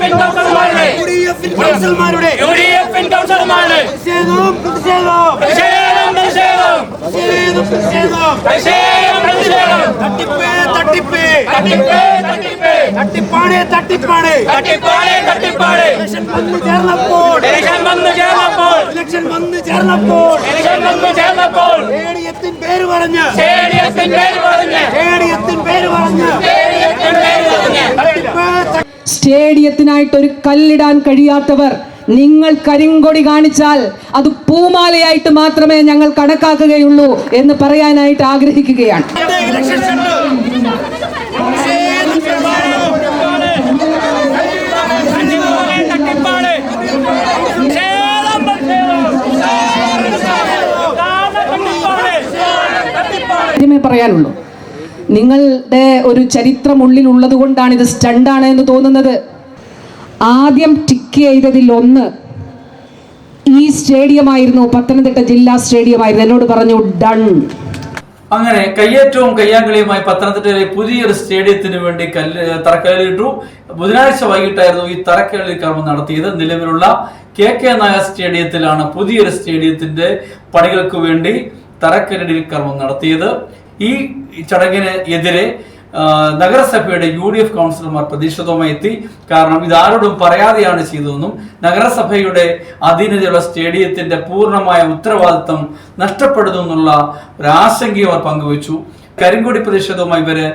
കൗൺസിലർമാരുടെ. U D എഫിൻ കൗൺസിലർമാരുടെ. പ്രതിഷേധവും പ്രതിഷേധവും. പ്രതിഷേധം പ്രതിഷേധം പ്രതിഷേധം പ്രതിഷേധം പ്രതിഷേധം പ്രതിഷേധം തട്ടിപ്പേ തട്ടിപ്പേ. തട്ടിപ്പേ തട്ടിപ്പേ. തട്ടിപ്പാണ് ഇലക്ഷൻ വന്നു ചേർന്നപ്പോൾ. ഇലക്ഷൻ വന്നു ചേർന്നപ്പോൾ. ഇലക്ഷൻ വന്നു ചേർന്നപ്പോൾ. ഇലക്ഷൻ വന്നു ചേർന്നപ്പോൾ. പേര് പറഞ്ഞ്. പേര് പറഞ്ഞ്. പേര് പറഞ്ഞ്. സ്റ്റേഡിയത്തിനായിട്ട് ഒരു കല്ലിടാൻ കഴിയാത്തവർ നിങ്ങൾ കരിങ്കൊടി കാണിച്ചാൽ അത് പൂമാലയായിട്ട് മാത്രമേ ഞങ്ങൾ കണക്കാക്കുകയുള്ളൂ എന്ന് പറയാനായിട്ട് ആഗ്രഹിക്കുകയാണ്. പറയാനുള്ളൂ നിങ്ങളുടെ ഒരു ചരിത്രം ഉള്ളിലുള്ളത് കൊണ്ടാണ് ഇത് സ്റ്റണ്ടാണ് എന്ന് തോന്നുന്നത്. ആദ്യം ടിക്ക് ചെയ്തതിൽ ഒന്ന് ഈ സ്റ്റേഡിയമായിരുന്നു പത്തനംതിട്ട ജില്ലാ സ്റ്റേഡിയമായിരുന്നു. എന്നോട് പറഞ്ഞു ഡൺ. അങ്ങനെ കയ്യേറ്റവും കയ്യാങ്കളിയുമായി പത്തനംതിട്ടയിലെ പുതിയൊരു സ്റ്റേഡിയത്തിന് വേണ്ടി കല്ല് തറക്കല്ലിട്ടു. ബുധനാഴ്ച വൈകിട്ടായിരുന്നു ഈ തറക്കല്ലിൽ കർമ്മം നടത്തിയത്. നിലവിലുള്ള കെ കെ നായർ സ്റ്റേഡിയത്തിലാണ് പുതിയൊരു സ്റ്റേഡിയത്തിന്റെ പണികൾക്ക് വേണ്ടി തറക്കല്ലിൽ കർമ്മം നടത്തിയത്. ഈ ചടങ്ങിന് എതിരെ നഗരസഭയുടെ യു ഡി എഫ് കൗൺസിലർമാർ പ്രതിഷേധവുമായി എത്തി കാരണം ഇതാരോടും പറയാതെയാണ് ചെയ്തതെന്നും നഗരസഭയുടെ അധീനതയുള്ള സ്റ്റേഡിയത്തിന്റെ പൂർണമായ ഉത്തരവാദിത്തം നഷ്ടപ്പെടുന്നു എന്നുള്ള ഒരു ആശങ്കയും അവർ പങ്കുവച്ചു. കരിങ്കൊടി പ്രതിഷേധവുമായി ഇവർ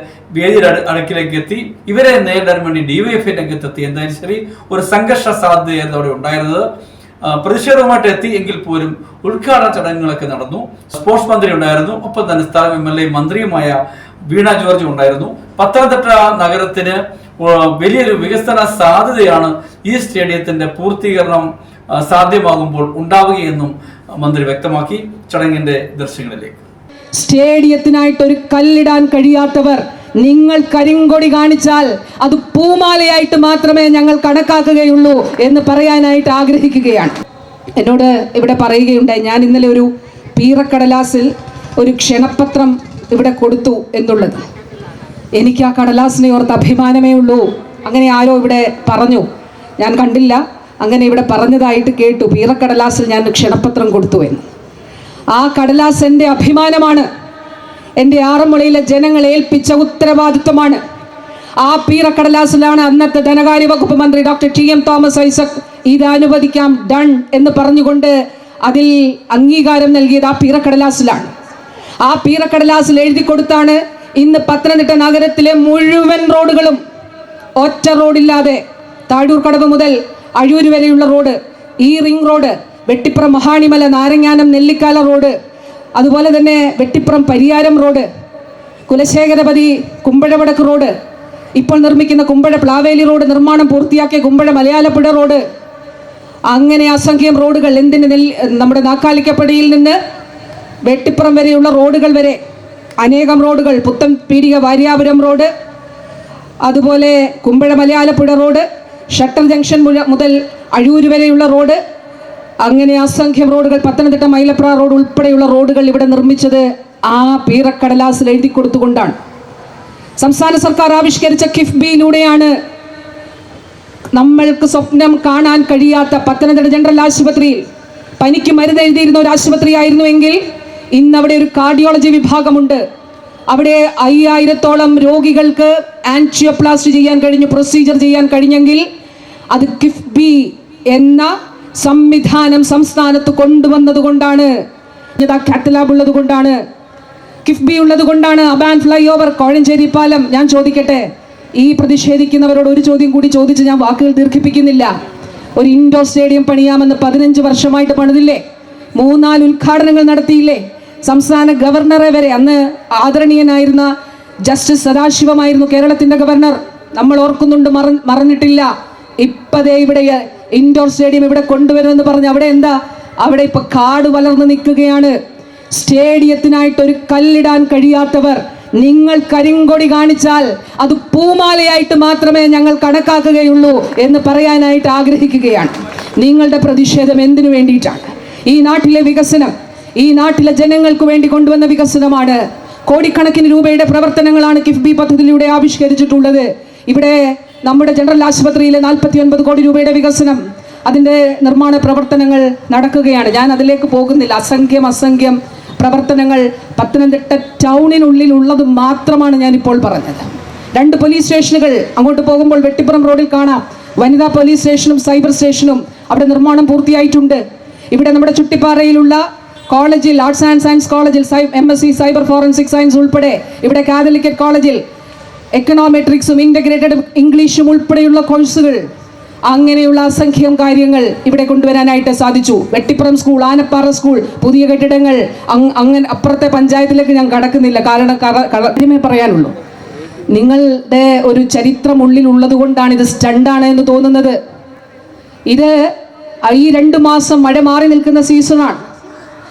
അടു- അടുക്കിലേക്ക് എത്തി. ഇവരെ നേരിടാൻ വേണ്ടി ഡിവൈഎഫ്ഐ രംഗത്തെത്തി. എന്തായാലും ശരി ഒരു സംഘർഷ സാധ്യതയായിരുന്നു അവിടെ ഉണ്ടായിരുന്നത്. പ്രതിഷേധവുമായിട്ട് എത്തി എങ്കിൽ പോലും ഉദ്ഘാടന ചടങ്ങുകളൊക്കെ നടന്നു. സ്പോർട്സ് മന്ത്രി ഉണ്ടായിരുന്നു. ഒപ്പം തന്നെ സ്ഥലം എം എൽ എ മന്ത്രിയുമായ വീണ ജോർജ് ഉണ്ടായിരുന്നു. പത്തനംതിട്ട നഗരത്തിന് വലിയൊരു വികസന സാധ്യതയാണ് ഈ സ്റ്റേഡിയത്തിന്റെ പൂർത്തീകരണം സാധ്യമാകുമ്പോൾ ഉണ്ടാവുകയെന്നും മന്ത്രി വ്യക്തമാക്കി. ചടങ്ങിന്റെ ദൃശ്യങ്ങളിലേക്ക്. സ്റ്റേഡിയത്തിനായിട്ട് ഒരു കല്ലിടാൻ കഴിയാത്തവർ നിങ്ങൾ കരിങ്കൊടി കാണിച്ചാൽ അത് പൂമാലയായിട്ട് മാത്രമേ ഞങ്ങൾ കണക്കാക്കുകയുള്ളൂ എന്ന് പറയാനായിട്ട് ആഗ്രഹിക്കുകയാണ്. എന്നോട് ഇവിടെ പറയുകയുണ്ടായി ഞാൻ ഇന്നലെ ഒരു പീറക്കടലാസിൽ ഒരു ക്ഷണപത്രം ഇവിടെ കൊടുത്തു എന്നുള്ളത്. എനിക്ക് ആ കടലാസിനെ ഓർത്ത് അഭിമാനമേ ഉള്ളൂ. അങ്ങനെ ആരോ ഇവിടെ പറഞ്ഞു. ഞാൻ കണ്ടില്ല. അങ്ങനെ ഇവിടെ പറഞ്ഞതായിട്ട് കേട്ടു പീറക്കടലാസിൽ ഞാൻ ക്ഷണപത്രം കൊടുത്തു എന്ന്. ആ കടലാസ് എന്റെ അഭിമാനമാണ്. എന്റെ ആറന്മുളയിലെ ജനങ്ങളെ ഏൽപ്പിച്ച ഉത്തരവാദിത്വമാണ്. ആ പീറക്കടലാസിലാണ് അന്നത്തെ ധനകാര്യ വകുപ്പ് മന്ത്രി doctor T M Thomas Isaac ഇത് അനുവദിക്കാം ഡൺ എന്ന് പറഞ്ഞുകൊണ്ട് അതിൽ അംഗീകാരം നൽകിയത് ആ പീറക്കടലാസിലാണ്. ആ പീറക്കടലാസിൽ എഴുതി കൊടുത്താണ് ഇന്ന് പത്തനംതിട്ട നഗരത്തിലെ മുഴുവൻ റോഡുകളും ഒറ്റ റോഡില്ലാതെ താഴൂർ കടവ് മുതൽ അഴൂർ വരെയുള്ള റോഡ് ഈ ring road Vettippuram Mahanimala Naranganam Nellikkala road അതുപോലെ തന്നെ വെട്ടിപ്പുറം പരിയാരം റോഡ് കുലശേഖരപതി കുമ്പഴവടക്ക് റോഡ് ഇപ്പോൾ നിർമ്മിക്കുന്ന കുമ്പഴ പ്ലാവേലി റോഡ് നിർമ്മാണം പൂർത്തിയാക്കിയ കുമ്പഴ മലയാളപ്പുഴ റോഡ്. അങ്ങനെ അസംഖ്യം റോഡുകൾ എന്തിന് നെൽ നമ്മുടെ നാക്കാലിക്കപ്പടിയിൽ നിന്ന് വെട്ടിപ്പുറം വരെയുള്ള റോഡുകൾ വരെ അനേകം റോഡുകൾ പുത്തൻ പീടിക വാര്യാപുരം റോഡ് അതുപോലെ Kumbazha Malayalappuzha road shutter junction മുതൽ അഴൂര് വരെയുള്ള റോഡ് അങ്ങനെ അസംഖ്യം റോഡുകൾ പത്തനംതിട്ട മൈലപ്ര റോഡ് ഉൾപ്പെടെയുള്ള റോഡുകൾ ഇവിടെ നിർമ്മിച്ചത് ആ പീറക്കടലാസിൽ എഴുതി കൊടുത്തുകൊണ്ടാണ്. സംസ്ഥാന സർക്കാർ ആവിഷ്കരിച്ച കിഫ്ബിയിലൂടെയാണ് നമ്മൾക്ക് സ്വപ്നം കാണാൻ കഴിയാത്ത പത്തനംതിട്ട ജനറൽ ആശുപത്രിയിൽ പനിക്ക് മരുന്ന് എഴുതിയിരുന്ന ഒരു ആശുപത്രിയായിരുന്നുവെങ്കിൽ ഇന്ന് അവിടെ ഒരു കാർഡിയോളജി വിഭാഗമുണ്ട്. അവിടെ അയ്യായിരത്തോളം രോഗികൾക്ക് ആന്റിയോപ്ലാസ്റ്റ് ചെയ്യാൻ കഴിഞ്ഞു പ്രൊസീജിയർ ചെയ്യാൻ കഴിഞ്ഞെങ്കിൽ അത് കിഫ്ബി എന്ന സംവിധാനം സംസ്ഥാനത്ത് കൊണ്ടുവന്നത് കൊണ്ടാണ്. കാത്തലാബ് ഉള്ളത് കൊണ്ടാണ്. കിഫ്ബി ഉള്ളത് കൊണ്ടാണ്. അബാൻ ഫ്ലൈ ഓവർ കോഴഞ്ചേരി പാലം. ഞാൻ ചോദിക്കട്ടെ? ഈ പ്രതിഷേധിക്കുന്നവരോട് ഒരു ചോദ്യം കൂടി ചോദിച്ച് ഞാൻ വാക്കുകൾ ദീർഘിപ്പിക്കുന്നില്ല. ഒരു ഇൻഡോർ സ്റ്റേഡിയം പണിയാമെന്ന് പതിനഞ്ച് വർഷമായിട്ട് പണിതില്ലേ? മൂന്നാൽ ഉദ്ഘാടനങ്ങൾ നടത്തിയില്ലേ? സംസ്ഥാന ഗവർണറെ വരെ അന്ന് ആദരണീയനായിരുന്ന ജസ്റ്റിസ് സദാശിവമായിരുന്നു കേരളത്തിന്റെ ഗവർണർ. നമ്മൾ ഓർക്കുന്നുണ്ട് മറ മറന്നിട്ടില്ല. ഇപ്പതേ ഇവിടെ ഇൻഡോർ സ്റ്റേഡിയം ഇവിടെ കൊണ്ടുവരുമെന്ന് പറഞ്ഞ് അവിടെ എന്താ? അവിടെ ഇപ്പൊ കാട് വളർന്നു നിൽക്കുകയാണ്. സ്റ്റേഡിയത്തിനായിട്ട് ഒരു കല്ലിടാൻ കഴിയാത്തവർ നിങ്ങൾ കരിങ്കൊടി കാണിച്ചാൽ അത് പൂമാലയായിട്ട് മാത്രമേ ഞങ്ങൾ കണക്കാക്കുകയുള്ളൂ എന്ന് പറയാനായിട്ട് ആഗ്രഹിക്കുകയാണ്. നിങ്ങളുടെ പ്രതിഷേധം എന്തിനു വേണ്ടിയിട്ടാണ്? ഈ നാട്ടിലെ വികസനം ഈ നാട്ടിലെ ജനങ്ങൾക്ക് വേണ്ടി കൊണ്ടുവന്ന വികസനമാണ്. കോടിക്കണക്കിന് രൂപയുടെ പ്രവർത്തനങ്ങളാണ് കിഫ്ബി പദ്ധതിയിലൂടെ ആവിഷ്കരിച്ചിട്ടുള്ളത്. ഇവിടെ നമ്മുടെ ജനറൽ ആശുപത്രിയിലെ നാൽപ്പത്തി ഒൻപത് കോടി രൂപയുടെ വികസനം അതിന്റെ നിർമ്മാണ പ്രവർത്തനങ്ങൾ നടക്കുകയാണ്. ഞാൻ അതിലേക്ക് പോകുന്നില്ല. അസംഖ്യം അസംഖ്യം പ്രവർത്തനങ്ങൾ പത്തനംതിട്ട ടൗണിനുള്ളിൽ ഉള്ളത് മാത്രമാണ് ഞാനിപ്പോൾ പറഞ്ഞത്. രണ്ട് പോലീസ് സ്റ്റേഷനുകൾ അങ്ങോട്ട് പോകുമ്പോൾ വെട്ടിപ്പുറം റോഡിൽ കാണാം. വനിതാ പോലീസ് സ്റ്റേഷനും സൈബർ സ്റ്റേഷനും അവിടെ നിർമ്മാണം പൂർത്തിയായിട്ടുണ്ട്. ഇവിടെ നമ്മുടെ ചുട്ടിപ്പാറയിലുള്ള കോളേജിൽ ആർട്സ് ആൻഡ് സയൻസ് കോളേജിൽ M S C cyber forensic science ഉൾപ്പെടെ ഇവിടെ കാതലിക്കറ്റ് കോളേജിൽ എക്കണോമെട്രിക്സും ഇന്റഗ്രേറ്റഡ് ഇംഗ്ലീഷും ഉൾപ്പെടെയുള്ള കോഴ്സുകൾ അങ്ങനെയുള്ള അസംഖ്യം കാര്യങ്ങൾ ഇവിടെ കൊണ്ടുവരാനായിട്ട് സാധിച്ചു. വെട്ടിപ്പുറം സ്കൂൾ ആനപ്പാറ സ്കൂൾ പുതിയ കെട്ടിടങ്ങൾ അങ് അങ്ങനെ അപ്പുറത്തെ പഞ്ചായത്തിലേക്ക് ഞാൻ കടക്കുന്നില്ല. കാരണം കടമേ പറയാനുള്ളൂ. നിങ്ങളുടെ ഒരു ചരിത്രം ഉള്ളിലുള്ളത് കൊണ്ടാണ് ഇത് സ്റ്റണ്ടാണ് എന്ന് തോന്നുന്നത്. ഇത് ഈ രണ്ട് മാസം മഴ മാറി നിൽക്കുന്ന സീസണാണ്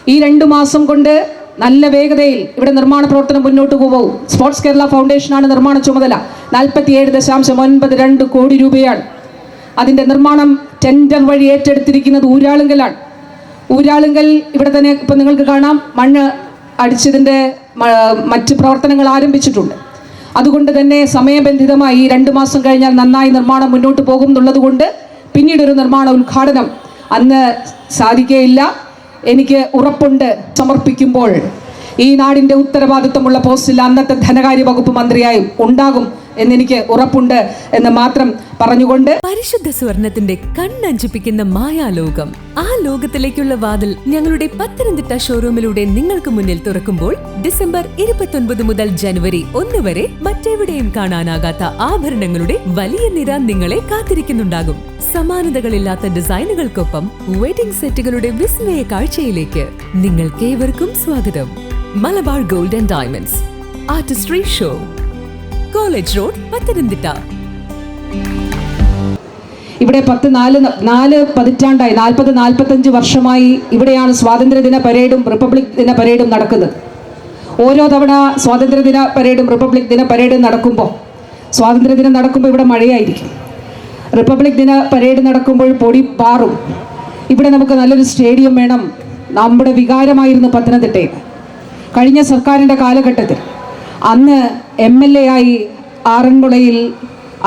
ഈ രണ്ട് മാസം കൊണ്ട് നല്ല വേഗതയിൽ ഇവിടെ നിർമ്മാണ പ്രവർത്തനം മുന്നോട്ട് പോകും സ്പോർട്സ് കേരള ഫൗണ്ടേഷനാണ് നിർമ്മാണ ചുമതല. നാൽപ്പത്തിയേഴ് ദശാംശം ഒൻപത് രണ്ട് കോടി രൂപയാണ്. അതിന്റെ നിർമ്മാണം ടെൻഡർ വഴി ഏറ്റെടുത്തിരിക്കുന്നത് ഊരാളുങ്കലാണ്. ഊരാളുങ്കൽ ഇവിടെ തന്നെ ഇപ്പം നിങ്ങൾക്ക് കാണാം. മണ്ണ് അടിച്ചതിന്റെ മറ്റ് പ്രവർത്തനങ്ങൾ ആരംഭിച്ചിട്ടുണ്ട്. അതുകൊണ്ട് തന്നെ സമയബന്ധിതമായി രണ്ട് മാസം കഴിഞ്ഞാൽ നന്നായി നിർമ്മാണം മുന്നോട്ട് പോകും എന്നുള്ളതുകൊണ്ട് പിന്നീടൊരു നിർമ്മാണ ഉദ്ഘാടനം അന്ന് സാധിക്കുകയില്ല എനിക്ക് ഉറപ്പുണ്ട് സമർപ്പിക്കുമ്പോൾ. ഈ നാടിന്റെ ഉത്തരവാദിത്വമുള്ള പോസ്റ്റിൽ അന്നത്തെ ധനകാര്യ വകുപ്പ് മന്ത്രിയായി ഉണ്ടാകും. എന്നെനിക്ക് ഉറപ്പുണ്ട് എന്ന് മാത്രം പറഞ്ഞുകൊണ്ട് പരിശുദ്ധ സ്വർണത്തിന്റെ കണ്ണഞ്ചിപ്പിക്കുന്ന മായാലോകം. ആ ലോകത്തിലേക്കുള്ള വാതിൽ ഞങ്ങളുടെ പത്തനംതിട്ട ഷോറൂമിലൂടെ നിങ്ങൾക്ക് മുന്നിൽ തുറക്കുമ്പോൾ ഡിസംബർ ഇരുപത്തൊൻപത് മുതൽ ജനുവരി ഒന്ന് വരെ മറ്റെവിടെയും കാണാനാകാത്ത ആഭരണങ്ങളുടെ വലിയ നിര നിങ്ങളെ കാത്തിരിക്കുന്നുണ്ടാകും. സമാനതകളില്ലാത്ത ഡിസൈനുകൾക്കൊപ്പം വെഡിംഗ് സെറ്റുകളുടെ വിസ്മയ കാഴ്ചയിലേക്ക് നിങ്ങൾക്കേവർക്കും സ്വാഗതം. Malabar gold and diamonds. Artistry show. College road Pathanamthitta. ഇവിടെ പത്ത് നാല് നാല് പതിറ്റാണ്ടായി നാൽപ്പത് നാൽപ്പത്തഞ്ച് വർഷമായി ഇവിടെയാണ് സ്വാതന്ത്ര്യദിന പരേഡും റിപ്പബ്ലിക് ദിന പരേഡും നടക്കുന്നത്. ഓരോ തവണ സ്വാതന്ത്ര്യദിന പരേഡും റിപ്പബ്ലിക് ദിന പരേഡും നടക്കുമ്പോൾ സ്വാതന്ത്ര്യദിനം നടക്കുമ്പോൾ ഇവിടെ മഴയായിരിക്കും. റിപ്പബ്ലിക് ദിന പരേഡ് നടക്കുമ്പോൾ പൊടി പാറും. ഇവിടെ നമുക്ക് നല്ലൊരു സ്റ്റേഡിയം വേണം. നമ്മുടെ വികാരമായിരുന്നു പത്തനംതിട്ടയിൽ. കഴിഞ്ഞ സർക്കാരിന്റെ കാലഘട്ടത്തിൽ അന്ന് എം എൽ എ ആയി ആറന്മുളയിൽ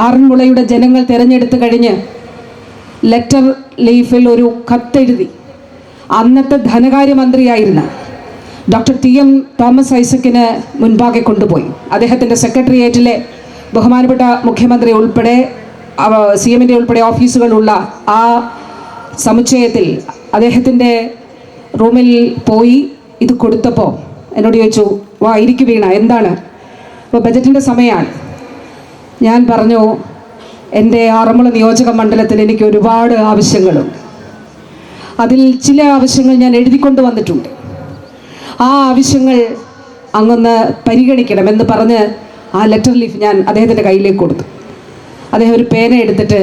ആറന്മുളയുടെ ജനങ്ങൾ തിരഞ്ഞെടുത്ത് കഴിഞ്ഞ് ലെറ്റർ ലീഫിൽ ഒരു കത്തെഴുതി. അന്നത്തെ ധനകാര്യമന്ത്രിയായിരുന്ന ഡോക്ടർ ടി എം തോമസ് ഐസക്കിന് മുൻപാകെ കൊണ്ടുപോയി. അദ്ദേഹത്തിന്റെ സെക്രട്ടേറിയറ്റിലെ ബഹുമാനപ്പെട്ട മുഖ്യമന്ത്രി ഉൾപ്പെടെ സി എമ്മിന്റെ ഉൾപ്പെടെ ഓഫീസുകളുള്ള ആ സമുച്ചയത്തിൽ അദ്ദേഹത്തിന്റെ റൂമിൽ പോയി ഇത് കൊടുത്തപ്പോൾ എന്നോട് ചോദിച്ചു വാ ഇരിക്കു വീണ എന്താണ്? ഇപ്പോൾ ബജറ്റിന്റെ സമയമാണ് ഞാൻ പറഞ്ഞു എന്റെ ആറന്മുള നിയോജക മണ്ഡലത്തിൽ എനിക്ക് ഒരുപാട് ആവശ്യങ്ങളുണ്ട് അതിൽ ചില ആവശ്യങ്ങൾ ഞാൻ എഴുതിക്കൊണ്ട് വന്നിട്ടുണ്ട്. ആ ആവശ്യങ്ങൾ അങ്ങൊന്ന് പരിഗണിക്കണം എന്ന് പറഞ്ഞ് ആ ലെറ്റർ ലീഫ് ഞാൻ അദ്ദേഹത്തിന്റെ കയ്യിലേക്ക് കൊടുത്തു. അദ്ദേഹം ഒരു പേന എടുത്തിട്ട്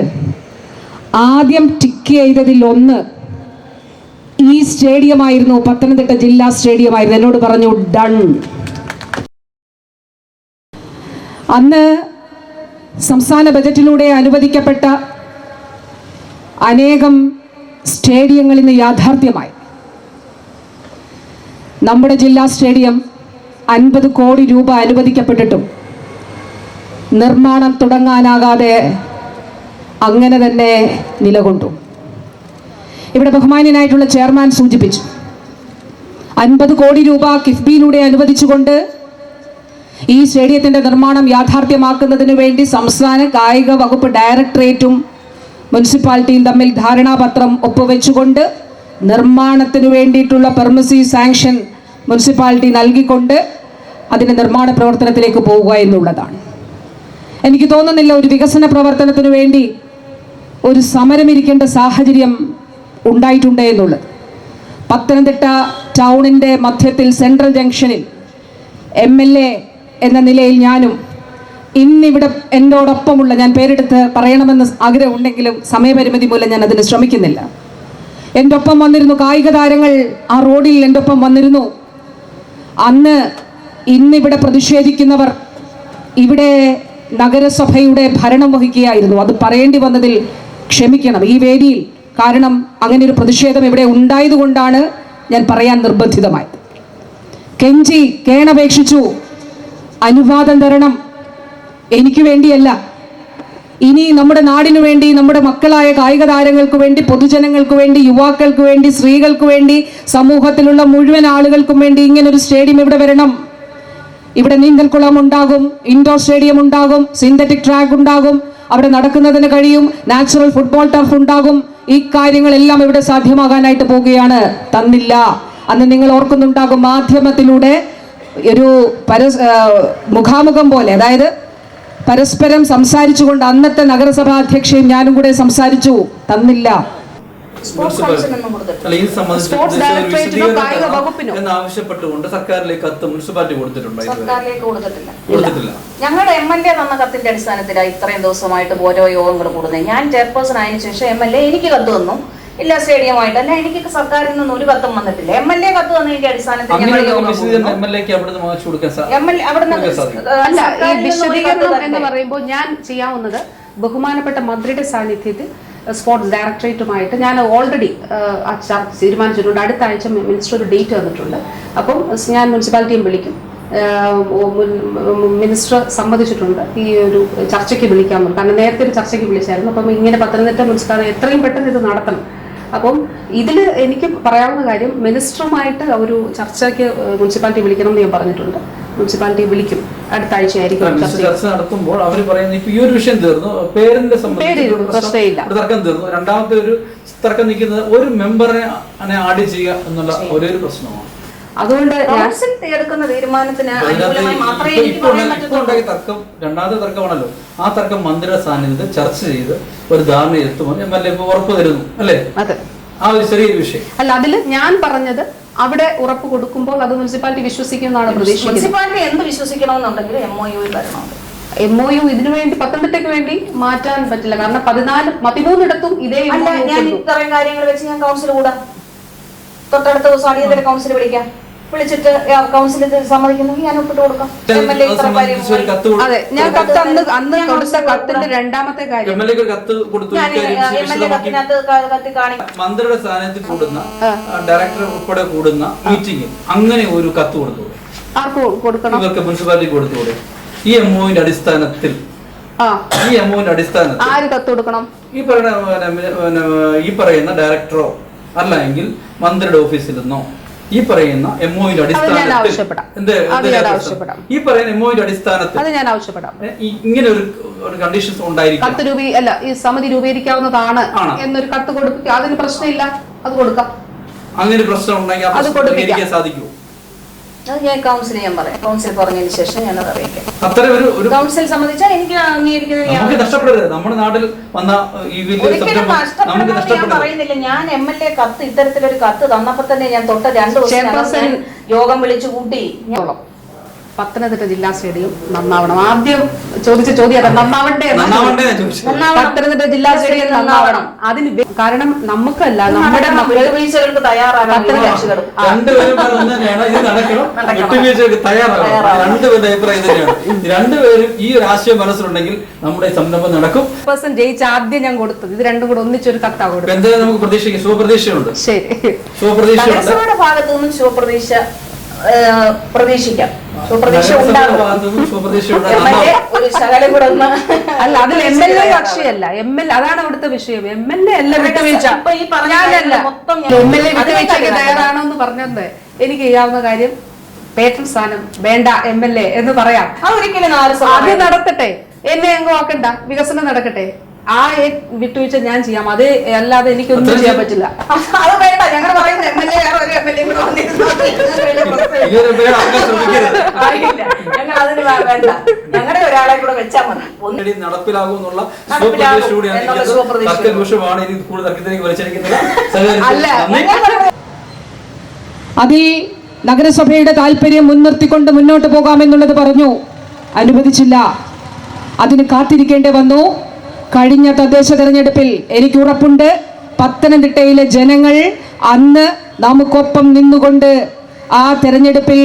ആദ്യം ടിക്ക് ചെയ്തതിൽ ഒന്ന് ഈ സ്റ്റേഡിയമായിരുന്നു പത്തനംതിട്ട ജില്ലാ സ്റ്റേഡിയമായിരുന്നു. എന്നോട് പറഞ്ഞു ഡൺ അന്ന് സംസ്ഥാന ബജറ്റിലൂടെ അനുവദിക്കപ്പെട്ട അനേകം സ്റ്റേഡിയങ്ങൾ ഇന്ന് യാഥാർത്ഥ്യമായി. നമ്മുടെ ജില്ലാ സ്റ്റേഡിയം അൻപത് കോടി രൂപ അനുവദിക്കപ്പെട്ടിട്ടും നിർമ്മാണം തുടങ്ങാനാകാതെ അങ്ങനെ തന്നെ നിലകൊണ്ടു. ഇവിടെ ബഹുമാന്യനായിട്ടുള്ള ചെയർമാൻ സൂചിപ്പിച്ചു. അൻപത് കോടി രൂപ കിഫ്ബിയിലൂടെ അനുവദിച്ചുകൊണ്ട് ഈ സ്റ്റേഡിയത്തിന്റെ നിർമ്മാണം യാഥാർത്ഥ്യമാക്കുന്നതിന് വേണ്ടി സംസ്ഥാന കായിക വകുപ്പ് ഡയറക്ടറേറ്റും മുനിസിപ്പാലിറ്റിയും തമ്മിൽ ധാരണാപത്രം ഒപ്പുവെച്ചുകൊണ്ട് നിർമ്മാണത്തിന് വേണ്ടിയിട്ടുള്ള പെർമിസി സാങ്ഷൻ മുനിസിപ്പാലിറ്റി നൽകിക്കൊണ്ട് അതിന്റെ നിർമ്മാണ പ്രവർത്തനത്തിലേക്ക് പോവുക എന്നുള്ളതാണ്. എനിക്ക് തോന്നുന്നില്ല ഒരു വികസന പ്രവർത്തനത്തിന് വേണ്ടി ഒരു സമരമിരിക്കേണ്ട സാഹചര്യം ഉണ്ടായിട്ടുണ്ട് എന്നുള്ളത്. പത്തനംതിട്ട ടൗണിന്റെ മധ്യത്തിൽ സെൻട്രൽ ജംഗ്ഷനിൽ എം എൽ എ എന്ന നിലയിൽ ഞാനും ഇന്നിവിടെ എന്നോടൊപ്പമുള്ള ഞാൻ പേരെടുത്ത് പറയണമെന്ന് ആഗ്രഹമുണ്ടെങ്കിലും സമയപരിമിതി മൂലം ഞാൻ അതിന് ശ്രമിക്കുന്നില്ല. എന്റെ ഒപ്പം വന്നിരുന്നു കായിക താരങ്ങൾ ആ റോഡിൽ എന്റെ ഒപ്പം വന്നിരുന്നു. അന്ന് ഇന്നിവിടെ പ്രതിഷേധിക്കുന്നവർ ഇവിടെ നഗരസഭയുടെ ഭരണം വഹിക്കുകയായിരുന്നു. അത് പറയേണ്ടി വന്നതിൽ ക്ഷമിക്കണം. ഈ വേദിയിൽ കാരണം അങ്ങനെ ഒരു പ്രതിഷേധം ഇവിടെ ഉണ്ടായതുകൊണ്ടാണ് ഞാൻ പറയാൻ നിർബന്ധിതമായത്. കെഞ്ചി കേണപേക്ഷിച്ചു. അനുവാദം തരണം. എനിക്ക് വേണ്ടിയല്ല. ഇനി നമ്മുടെ നാടിനു വേണ്ടി നമ്മുടെ മക്കളായ കായിക താരങ്ങൾക്ക് വേണ്ടി പൊതുജനങ്ങൾക്ക് വേണ്ടി യുവാക്കൾക്ക് വേണ്ടി സ്ത്രീകൾക്ക് വേണ്ടി സമൂഹത്തിലുള്ള മുഴുവൻ ആളുകൾക്കും വേണ്ടി ഇങ്ങനൊരു സ്റ്റേഡിയം ഇവിടെ വരണം. ഇവിടെ നീന്തൽക്കുളം ഉണ്ടാകും ഇൻഡോർ സ്റ്റേഡിയം ഉണ്ടാകും സിന്തറ്റിക് ട്രാക്ക് ഉണ്ടാകും അവിടെ നടക്കുന്നതിന് കഴിയും നാച്ചുറൽ ഫുട്ബോൾ ടർഫ് ഉണ്ടാകും. ഈ കാര്യങ്ങളെല്ലാം ഇവിടെ സാധ്യമാകാനായിട്ട് പോവുകയാണ്. തന്നില്ല. അന്ന് നിങ്ങൾ ഓർക്കുന്നുണ്ടാകും മാധ്യമത്തിലൂടെ ഒരു പരസ് മുഖാമുഖം പോലെ അതായത് പരസ്പരം സംസാരിച്ചുകൊണ്ട് അന്നത്തെ നഗരസഭാ അധ്യക്ഷയും ഞാനും കൂടെ സംസാരിച്ചു തന്നില്ല? എന്നാവശ്യപ്പെട്ടുകൊണ്ട് സർക്കാരിലേക്ക് കത്ത് മുനിസിപ്പാലിറ്റി കൊടുത്തിട്ടുണ്ടായിരുന്നു ഇതുവരെ കൊടുത്തിട്ടില്ല. കൊടുത്തിട്ടില്ല. ഞങ്ങളുടെ എം എൽ എ തന്ന കത്തിന്റെ അടിസ്ഥാനത്തിലാണ് ഇത്രയും ദിവസമായിട്ട് ഓരോ യോഗങ്ങൾ കൂടുന്നത്. ഞാൻ ചെയർപേഴ്സൺ ആയതിനു ശേഷം എം എൽ എ എനിക്ക് കത്ത് തന്നു. ഇല്ല സ്റ്റേഡിയമായിട്ട് അല്ല എനിക്ക് സർക്കാരിൽ നിന്ന് ഒരു കത്തും വന്നിട്ടില്ല. എം എൽ എ കത്ത് വന്നതിന്റെ അടിസ്ഥാനത്തിൽ ഞങ്ങൾ. എം എൽ അവിടുന്ന് എന്ന് പറയുമ്പോൾ ഞാൻ ചെയ്യാവുന്നത് ബഹുമാനപ്പെട്ട മന്ത്രിയുടെ സാന്നിധ്യത്തിൽ സ്പോർട്സ് ഡയറക്ടറേറ്റുമായിട്ട് ഞാൻ ഓൾറെഡി തീരുമാനിച്ചിട്ടുണ്ട്. അടുത്ത ആഴ്ച മിനിസ്റ്റർ ഒരു ഡേറ്റ് തന്നിട്ടുണ്ട് അപ്പം ഞാൻ മുനിസിപ്പാലിറ്റിയും വിളിക്കും. മിനിസ്റ്റർ സമ്മതിച്ചിട്ടുണ്ട് ഈ ഒരു ചർച്ചയ്ക്ക് വിളിക്കാൻ കാരണം നേരത്തെ ഒരു ചർച്ചയ്ക്ക് വിളിച്ചായിരുന്നു. അപ്പം ഇങ്ങനെ പത്തനംതിട്ട മുനിസിപ്പാലിറ്റി എത്രയും പെട്ടെന്ന് ഇത് നടത്തണം. അപ്പം ഇതിൽ എനിക്ക് പറയാവുന്ന കാര്യം മിനിസ്റ്ററുമായിട്ട് ഒരു ചർച്ചയ്ക്ക് മുനിസിപ്പാലിറ്റി വിളിക്കണം എന്ന് ഞാൻ പറഞ്ഞിട്ടുണ്ട്. മുനിസിപ്പാലിറ്റി വിളിക്കും. അടുത്ത ആഴ്ച ആയിരിക്കും ചർച്ച നടത്തുമ്പോൾ അവർ പറയുന്നത് ഇപ്പൊ ഈ ഒരു വിഷയം തീർന്നു. പേരിന്റെ പ്രശ്നമില്ല. തർക്കം തീർന്നു. രണ്ടാമത്തെ ഒരു തർക്കം നിൽക്കുന്നത് ഒരു മെമ്പറിനെ ആഡ് ചെയ്യുക എന്നുള്ള ഒരു പ്രശ്നമാണ്. അതുകൊണ്ട് എടുക്കുന്ന തീരുമാനത്തിന് തർക്കം രണ്ടാമത്തെ തർക്കമാണല്ലോ. ആ തർക്കം മന്ദിര സാന്നിധ്യത്തിൽ ചർച്ച ചെയ്ത് ഒരു ധാരണ എത്തുമെന്ന് എം എൽ എ ഉറപ്പ് തരുന്നു അല്ലേ? അതെ. ആ ഒരു ചെറിയൊരു വിഷയം. അല്ല അതിൽ ഞാൻ പറഞ്ഞത് അവിടെ ഉറപ്പ് കൊടുക്കുമ്പോൾ അത് മുനിസിപ്പാലിറ്റി വിശ്വസിക്കുന്നതാണ് പ്രതീക്ഷിക്കുന്നത്. മുനിസിപ്പാലിറ്റി എന്ത് വിശ്വസിക്കണമെന്നുണ്ടെങ്കിൽ എം ഒ യുവിൽ വരണമുണ്ട് എം ഒ യു ഇതിനു വേണ്ടി പത്തനംതിട്ടയ്ക്ക് വേണ്ടി മാറ്റാൻ പറ്റില്ല. കാരണം പതിനാല് പതിമൂന്നിടത്തും ഇതേ അല്ല ഞാൻ. ഇത്രയും കാര്യങ്ങൾ വെച്ച് ഞാൻ കൗൺസിൽ കൂടാം. തൊട്ടടുത്ത ദിവസം അടിയന്തര കൗൺസിൽ വിളിക്കാം. വിളിച്ചിട്ട് കൗൺസിലിൽ സമ്മതിക്കുന്നെങ്കിൽ ഞാൻ ഒപ്പിട്ട് കൊടുക്കാം. എം എൽ എ അത് ഞാൻ കത്ത് അന്ന് അന്ന് കൊടുത്ത കത്തിന്റെ രണ്ടാമത്തെ കാര്യം. എം എൽ കത്ത് കൊടുത്തു. എം കത്തി കാണിക്കാം മന്ത്രിയുടെ സ്ഥാനത്തിൽ കൂടുന്ന ഡയറക്ടർ ഉൾപ്പെടെ കൂടുന്ന മീറ്റിംഗ് അങ്ങനെ ഒരു കത്ത് കൊടുത്തു. ആർക്ക് കൊടുക്കണം? ഇവർക്ക് മുനിസിപ്പാലിറ്റി കൊടുത്തുകൂടെ ഈ എംഒന്റെ അടിസ്ഥാനത്തിൽ ആ. ഈ എംഒന്റെ അടിസ്ഥാനത്തിൽ ആര് കത്ത് കൊടുക്കണം? ഈ പറയുന്ന ഈ പറയുന്ന ഡയറക്ടറോ അല്ലെങ്കിൽ മന്ത്രിയുടെ ഓഫീസിൽ നിന്നോ ഈ പറയുന്ന എംഒയുടെ അടിസ്ഥാനത്തിൽ. ഈ പറയുന്ന എംഒയുടെ അടിസ്ഥാനത്തിൽ അത് ഞാൻ ആവശ്യപ്പെടാം. ഇങ്ങനെ ഒരു കണ്ടീഷൻസ് ഉണ്ടായിരിക്കും. കത്ത് രൂപീ അല്ല ഈ സമിതി രൂപീകരിക്കാവുന്നതാണ് എന്നൊരു കത്ത് കൊടുക്കുക അതിന് പ്രശ്നമില്ല. അത് കൊടുക്കാം. അങ്ങനെ പ്രശ്നം ഉണ്ടെങ്കിൽ അത് കൊടുക്കാൻ. സാധിക്കുമോ? അത് ഞാൻ കൗൺസിൽ ഞാൻ പറയാം. കൗൺസിൽ പറഞ്ഞതിന് ശേഷം ഞാൻ അത് അറിയിക്കാം. അത്തരം ഒരു ഒരു കൗൺസിൽ എനിക്ക് നമുക്ക് നഷ്ടപ്പെടരുത് നമ്മുടെ നാട്ടിൽ വന്ന ഈ ഒരിക്കലും ഞാൻ പറയുന്നില്ല. ഞാൻ എം എൽ എ കത്ത് ഇത്തരത്തിലൊരു കത്ത് തന്നപ്പോ തന്നെ ഞാൻ തൊട്ട രണ്ടു ദിവസം യോഗം വിളിച്ചു കൂട്ടി. ഞാൻ. പത്തനംതിട്ട ജില്ലാ സ്റ്റേഡിയം നന്നാവണം. ആദ്യം ചോദിച്ച ചോദ്യം അതാ, നന്നാവണ്ടേ. പത്തനംതിട്ട ജില്ലാ സ്റ്റേഡിയം നന്നാവണം. അതിന് കാരണം നമുക്കല്ല നമ്മുടെ വിട്ടുവീഴ്ചകൾക്ക് രണ്ടുപേരും തയ്യാറാകണം ഈ ഒരു ആശയം മനസ്സിലുണ്ടെങ്കിൽ നമ്മുടെ സംരംഭം നടക്കും. ജയിച്ച ആദ്യം ഞാൻ കൊടുത്തത്. ഇത് രണ്ടും കൂടെ ഒന്നിച്ചൊരു കത്താ കൊടുക്കും എന്തായാലും നമുക്ക് പ്രതീക്ഷിക്കാം. ശുഭപ്രതീക്ഷയുണ്ട്. ശരി. ഭാഗത്തു നിന്നും ശുഭപ്രതീക്ഷ പ്രതീക്ഷിക്കാം. ശുഭപ്രതീക്ഷ ഉണ്ടാകും. ഒരു ശകലം കൂടെ ഒന്ന് അല്ല അതിൽ എം എൽ എ കക്ഷിയല്ല. എം എൽ അതാണ് അവിടുത്തെ വിഷയം. എം എൽ എ അല്ല വിട്ടുവീഴ്ച. ഇപ്പൊ ഈ പറഞ്ഞ ഞാനല്ല. എം എൽ എ വിട്ടുവീഴ്ചയ്ക്ക് തയ്യാറാണോ എന്ന് പറഞ്ഞത് എനിക്ക് ചെയ്യാവുന്ന കാര്യം പേറ്റൻ സ്ഥാനം വേണ്ട എം എൽ എ എന്ന് പറയാം. അത് ഒരിക്കലും അത് നടത്തട്ടെ. എന്നെ എങ്ങോ ആക്കണ്ട വികസനം നടക്കട്ടെ. ആ വിട്ടുവീഴ്ച ഞാൻ ചെയ്യാം. അത് അല്ലാതെ എനിക്കൊന്നും ചെയ്യാൻ പറ്റില്ല. അത് വേണ്ട. ഞങ്ങൾ പറയുന്നത് എം എൽ എ വേറെ ഒരു എം എൽ എ കൂടെ ഞങ്ങൾ അതിന് വേണ്ട. ഞങ്ങളുടെ ഒരാളെ കൂടെ വെച്ചാൽ മതി. നടപ്പിലാകുമെന്നുള്ള. അല്ല. അതിൽ നഗരസഭയുടെ താല്പര്യം മുൻനിർത്തിക്കൊണ്ട് മുന്നോട്ട് പോകാമെന്നുള്ളത് പറഞ്ഞു. അനുവദിച്ചില്ല. അതിന് കാത്തിരിക്കേണ്ടി വന്നു. കഴിഞ്ഞ തദ്ദേശ തെരഞ്ഞെടുപ്പിൽ എനിക്ക് ഉറപ്പുണ്ട് പത്തനംതിട്ടയിലെ ജനങ്ങൾ അന്ന് നമുക്കൊപ്പം നിന്നുകൊണ്ട് ആ തെരഞ്ഞെടുപ്പിൽ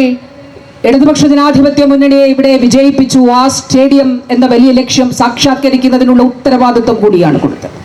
ഇടതുപക്ഷ ജനാധിപത്യ മുന്നണിയെ ഇവിടെ വിജയിപ്പിച്ചു. ആ സ്റ്റേഡിയം എന്ന വലിയ ലക്ഷ്യം സാക്ഷാത്കരിക്കുന്നതിനുള്ള ഉത്തരവാദിത്വം കൂടിയാണ് കൊടുത്തത്.